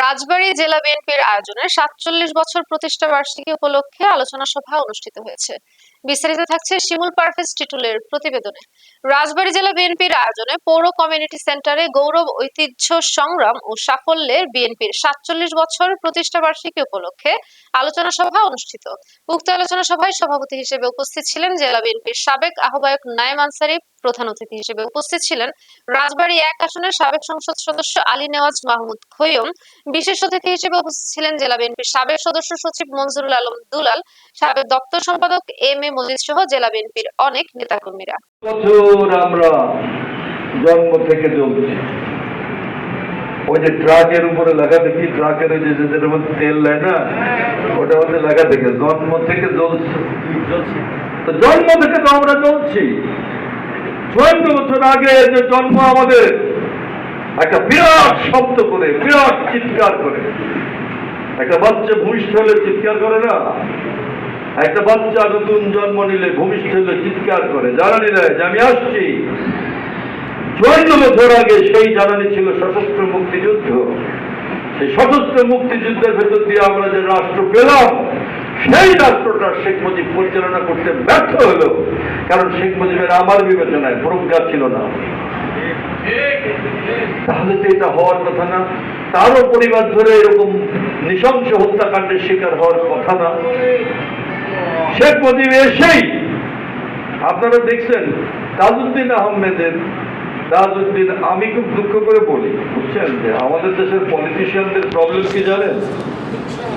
রাজবাড়ী জেলা বিএনপির আয়োজনে সাতচল্লিশ বছর প্রতিষ্ঠা বার্ষিকী উপলক্ষে আলোচনা সভা অনুষ্ঠিত হয়েছে। বিস্তারিত থাকছে শিমুল পারভেজ টিটুলের প্রতিবেদনে। রাজবাড়ী জেলা বিএনপির আয়োজনে পৌর কমিউনিটি সেন্টারে গৌরব, ঐতিহ্য, সংগ্রাম ও সাফল্যের বিএনপির সাতচল্লিশ বছর প্রতিষ্ঠা বার্ষিকী উপলক্ষে আলোচনা সভা অনুষ্ঠিত। উক্ত আলোচনা সভায় সভাপতি হিসেবে উপস্থিত ছিলেন জেলা বিএনপির সাবেক আহ্বায়ক নাইম আনসারি, প্রধান অতিথি হিসেবে উপস্থিত ছিলেন রাজবাড়ী এক আসনের সাবেক সংসদ সদস্য আলী নেওয়াজ মাহমুদ খৈয়ম বিশেষ অতিথি হিসেবে উপস্থিত ছিলেন জেলা বিএনপির সাবেক সদস্য সচিব মনজুরুল আলম দুলাল, সাবেক দপ্তর সম্পাদক এম এ মজিদ সহ জেলা বিএনপির অনেক নেতাকর্মীরা। আমরা জন্ম থেকে চলছি ওই যে ট্রাকের উপরে লেখা দেখি, ট্রাকের ওই যে যেটার মধ্যে তেল দেয় না, ওটার মধ্যে লেখা দেখে, জন্ম থেকে জ্বলছে তো জন্ম থেকে তো আমরা চলছি। চুয়ান্ন বছর আগে যে জন্ম আমাদের একটা বিরাট শব্দ করে, বিরাট চিৎকার করে। একটা বাচ্চা ভূমিষ্ঠ হলে চিৎকার করে না? একটা বাচ্চা নতুন জন্ম নিলে ভূমিষ্ঠ হলে চিৎকার করে। জানানি দেয় যে আমি আসছি। চুয়ান্ন বছর আগে সেই জানানি ছিল সশস্ত্র মুক্তিযুদ্ধ। সেই সশস্ত্র মুক্তিযুদ্ধের ভেতর দিয়ে আমরা যে রাষ্ট্র পেলাম, সেই রাষ্ট্রটা শেখ মুজিব পরিচালনা করতে ব্যর্থ হলো। কারণ শেখ মুজিবের আমার বিবেচনায় প্রজ্ঞা ছিল না। তাহলে তো এটা হওয়ার কথা না। তারও পরিবার ধরে এরকম নৃশংস হত্যাকাণ্ডের শিকার হওয়ার কথা না। শেখ মুজিব এসেই, আপনারা দেখছেন, তাজউদ্দিন আহমেদের, তাজউদ্দিন, আমি খুব দুঃখ করে বলি, বুঝছেন যে আমাদের দেশের পলিটিশিয়ানদের প্রবলেম কি জানেন?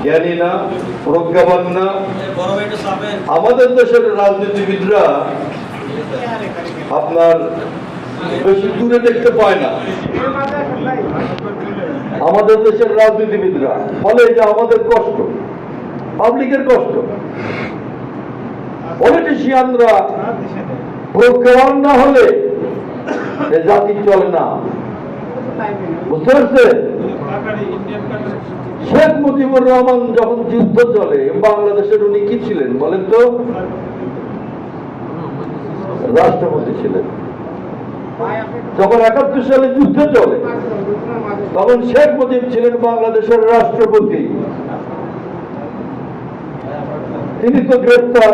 জ্ঞানী না, প্রজ্ঞাবান না। আমাদের দেশের রাজনীতিবিদরা আপনার বেশি দূরে দেখতে পায় না। আমাদের দেশের রাজনীতিবিদরা, ফলে এটা আমাদের কষ্ট, পাবলিকের কষ্ট। পলিটিশিয়ানরা না হলে এ জাতি চলে না। বুঝতে পারছেন? শেখ মুজিবুর রহমান যখন যুদ্ধ চলে, বাংলাদেশের উনি কি ছিলেন বলেন তো? রাষ্ট্রপতি ছিলেন। যখন একাত্তর সালে যুদ্ধ চলে তখন শেখ মুজিব ছিলেন বাংলাদেশের রাষ্ট্রপতি। তিনি তো গ্রেপ্তার।